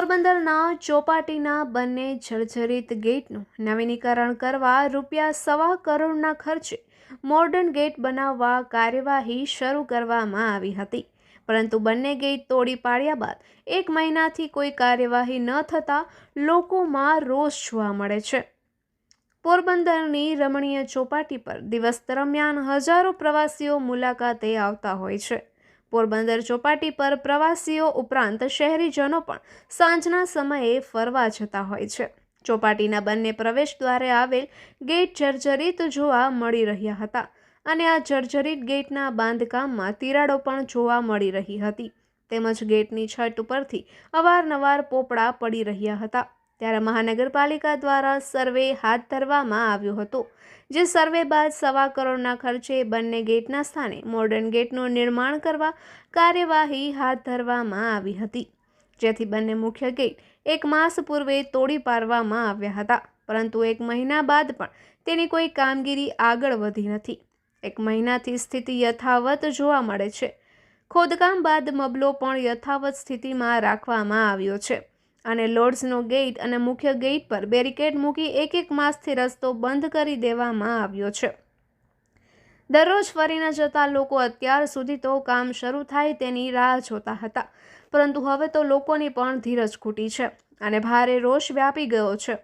પોરબંદરના ચોપાટીના બંને જર્જરિત ગેટનું નવીનીકરણ કરવા રૂપિયા સવા કરોડના ખર્ચે મોર્ડન ગેટ બનાવવા કાર્યવાહી શરૂ કરવામાં આવી હતી. પરંતુ બંને ગેટ તોડી પાડ્યા બાદ એક મહિનાથી કોઈ કાર્યવાહી ન થતાં લોકોમાં રોષ જોવા મળે છે. પોરબંદરની રમણીય ચોપાટી પર દિવસ દરમિયાન હજારો પ્રવાસીઓ મુલાકાતે આવતા હોય છે. પોરબંદર ચોપાટી પર પ્રવાસીઓ ઉપરાંત શહેરીજનો પણ સાંજના સમયે ફરવા જતા હોય છે. ચોપાટીના બંને પ્રવેશ દ્વારે આવેલ ગેટ જર્જરિત જોવા મળી રહ્યા હતા અને આ જર્જરિત ગેટના બાંધકામમાં તિરાડો પણ જોવા મળી રહી હતી. તેમજ ગેટની છત ઉપરથી અવારનવાર પોપડા પડી રહ્યા હતા. ત્યારે મહાનગરપાલિકા દ્વારા સર્વે હાથ ધરવામાં આવ્યો હતો, જે સર્વે બાદ સવા કરોડના ખર્ચે બંને ગેટના સ્થાને મોડર્ન ગેટનું નિર્માણ કરવા કાર્યવાહી હાથ ધરવામાં આવી હતી, જેથી બંને મુખ્ય ગેટ એક માસ પૂર્વે તોડી પાડવામાં આવ્યા હતા, પરંતુ એક મહિના બાદ પણ તેની કોઈ કામગીરી આગળ વધી નથી. એક મહિનાથી સ્થિતિ યથાવત જોવા મળે છે. ખોદકામ બાદ મબલો પણ યથાવત સ્થિતિમાં રાખવામાં આવ્યો છે. અને લોર્ડ્સનો ગેટ અને મુખ્ય ગેટ પર બેરિકેડ મૂકી એક એક માસથી રસ્તો બંધ કરી દેવામાં આવ્યો છે. દરરોજ ફરીને જતા લોકો અત્યાર સુધી તો કામ શરૂ થાય તેની રાહ જોતા હતા, પરંતુ હવે તો લોકોની પણ ધીરજ ખૂટી છે અને ભારે રોષ વ્યાપી ગયો છે.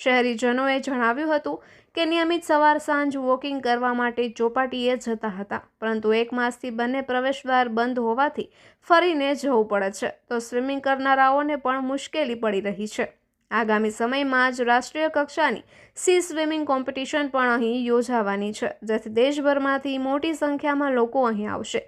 શહેરીજનોએ જણાવ્યું હતું કે નિયમિત સવાર સાંજ વોકિંગ કરવા માટે ચોપાટીએ જતા હતા. પરંતુ એક માસથી બંને પ્રવેશદ્વાર બંધ હોવાથી ફરીને જવું પડે છે. તો સ્વિમિંગ કરનારાઓને પણ મુશ્કેલી પડી રહી છે. આગામી સમયમાં જ રાષ્ટ્રીય કક્ષાની સી સ્વિમિંગ કોમ્પિટિશન પણ અહીં યોજાવાની છે, જેથી દેશભરમાંથી મોટી સંખ્યામાં લોકો અહીં આવશે.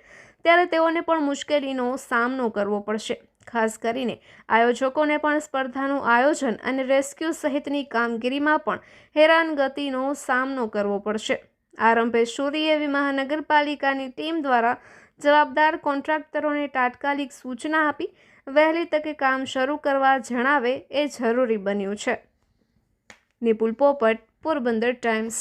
ત્યારે તેઓને પણ મુશ્કેલીનો સામનો કરવો પડશે. ખાસ કરીને આયોજકોને પણ સ્પર્ધાનું આયોજન અને રેસ્ક્યુ સહિતની કામગીરીમાં પણ હેરાનગતિનો સામનો કરવો પડશે. આરંભે શોધી એવી મહાનગરપાલિકાની ટીમ દ્વારા જવાબદાર કોન્ટ્રાક્ટરોને તાત્કાલિક સૂચના આપી વહેલી તકે કામ શરૂ કરવા જણાવે એ જરૂરી બન્યું છે. નિપુલ પોપટ, પોરબંદર ટાઈમ્સ.